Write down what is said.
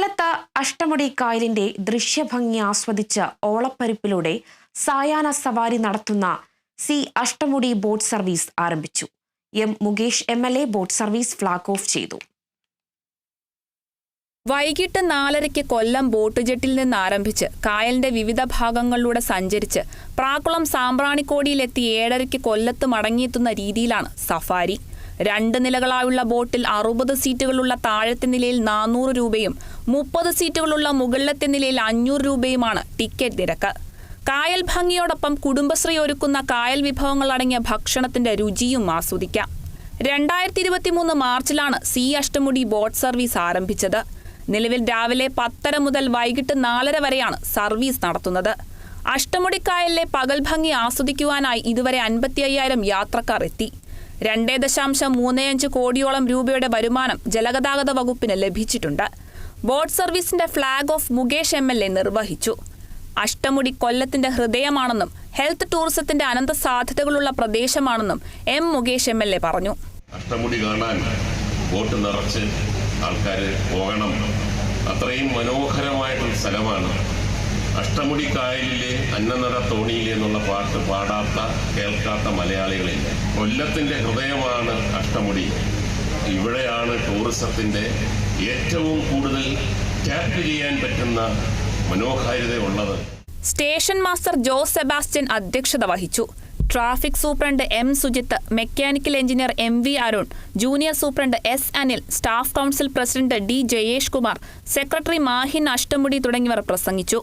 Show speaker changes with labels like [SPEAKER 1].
[SPEAKER 1] കൊല്ലത്ത് അഷ്ടമുടി കായലിന്റെ ദൃശ്യഭംഗി ആസ്വദിച്ച് ഓളപ്പരിപ്പിലൂടെ സായാഹ്ന സവാരി നടത്തുന്ന സി അഷ്ടമുടി ബോട്ട് സർവീസ് ആരംഭിച്ചു. M Mukesh M L A boat service flag off ചെയ്തു.
[SPEAKER 2] വൈകിട്ട് നാലരയ്ക്ക് കൊല്ലം ബോട്ട് ജെട്ടിൽ നിന്ന് ആരംഭിച്ച് കായലിന്റെ വിവിധ ഭാഗങ്ങളിലൂടെ സഞ്ചരിച്ച് പ്രാക്കുളം സാമ്പ്രാണിക്കോടിയിലെത്തി ഏഴരയ്ക്ക് കൊല്ലത്ത് മടങ്ങിയെത്തുന്ന രീതിയിലാണ് സഫാരി. രണ്ട് നിലകളായുള്ള ബോട്ടിൽ അറുപത് സീറ്റുകളുള്ള താഴത്തെ നിലയിൽ നാനൂറ് രൂപയും മുപ്പത് സീറ്റുകളുള്ള മുകളിലത്തെ നിലയിൽ അഞ്ഞൂറ് രൂപയുമാണ് ടിക്കറ്റ് നിരക്ക്. കായൽ ഭംഗിയോടൊപ്പം കുടുംബശ്രീ ഒരുക്കുന്ന കായൽ വിഭവങ്ങൾ അടങ്ങിയ ഭക്ഷണത്തിന്റെ രുചിയും ആസ്വദിക്കാം. രണ്ടായിരത്തി ഇരുപത്തിമൂന്ന് മാർച്ചിലാണ് സി അഷ്ടമുടി ബോട്ട് സർവീസ് ആരംഭിച്ചത്. നിലവിൽ രാവിലെ പത്തര മുതൽ വൈകിട്ട് നാലര വരെയാണ് സർവീസ് നടത്തുന്നത്. അഷ്ടമുടിക്കായലിലെ പകൽ ഭംഗി ആസ്വദിക്കുവാനായി ഇതുവരെ അൻപത്തി അയ്യായിരം യാത്രക്കാർ എത്തി. രണ്ടേ ദശാംശം മൂന്ന് അഞ്ച് കോടിയോളം രൂപയുടെ വരുമാനം ജലഗതാഗത വകുപ്പിന് ലഭിച്ചിട്ടുണ്ട്. Boat സർവീസിന്റെ flag off Mukesh M L A നിർവഹിച്ചു. അഷ്ടമുടി കൊല്ലത്തിന്റെ ഹൃദയമാണെന്നും ഹെൽത്ത് ടൂറിസത്തിന്റെ അനന്ത സാധ്യതകളുള്ള പ്രദേശമാണെന്നും M Mukesh M L A പറഞ്ഞു.
[SPEAKER 3] അഷ്ടമുടി കാണാൻ ബോട്ട് നിറച്ച് ആൾക്കാർ പോകണം. അത്രയും മനോഹരമായിട്ടുള്ള സ്ഥലമാണ് അഷ്ടമുടി കായലിലെ അന്നനട തോണിയിലെ എന്നുള്ള പാട്ട് പാടാത്ത കേൾക്കാത്ത മലയാളികളില്ല. കൊല്ലത്തിന്റെ ഹൃദയമാണ് അഷ്ടമുടി. ഇവിടെയാണ് ടൂറിസത്തിന്റെ ഏറ്റവും കൂടുതൽ ടാപ്പ് ചെയ്യാൻ പറ്റുന്ന മനോഹാരിത ഉള്ളത്.
[SPEAKER 2] സ്റ്റേഷൻ മാസ്റ്റർ ജോസ് സെബാസ്റ്റ്യൻ അധ്യക്ഷത വഹിച്ചു. Traffic superintendent M Sujith mechanical engineer M V Arun junior superintendent S Anil staff council president D Jayesh Kumar secretary Mahin Ashtamudi തുടങ്ങിയവർ പ്രസംഗിച്ചു.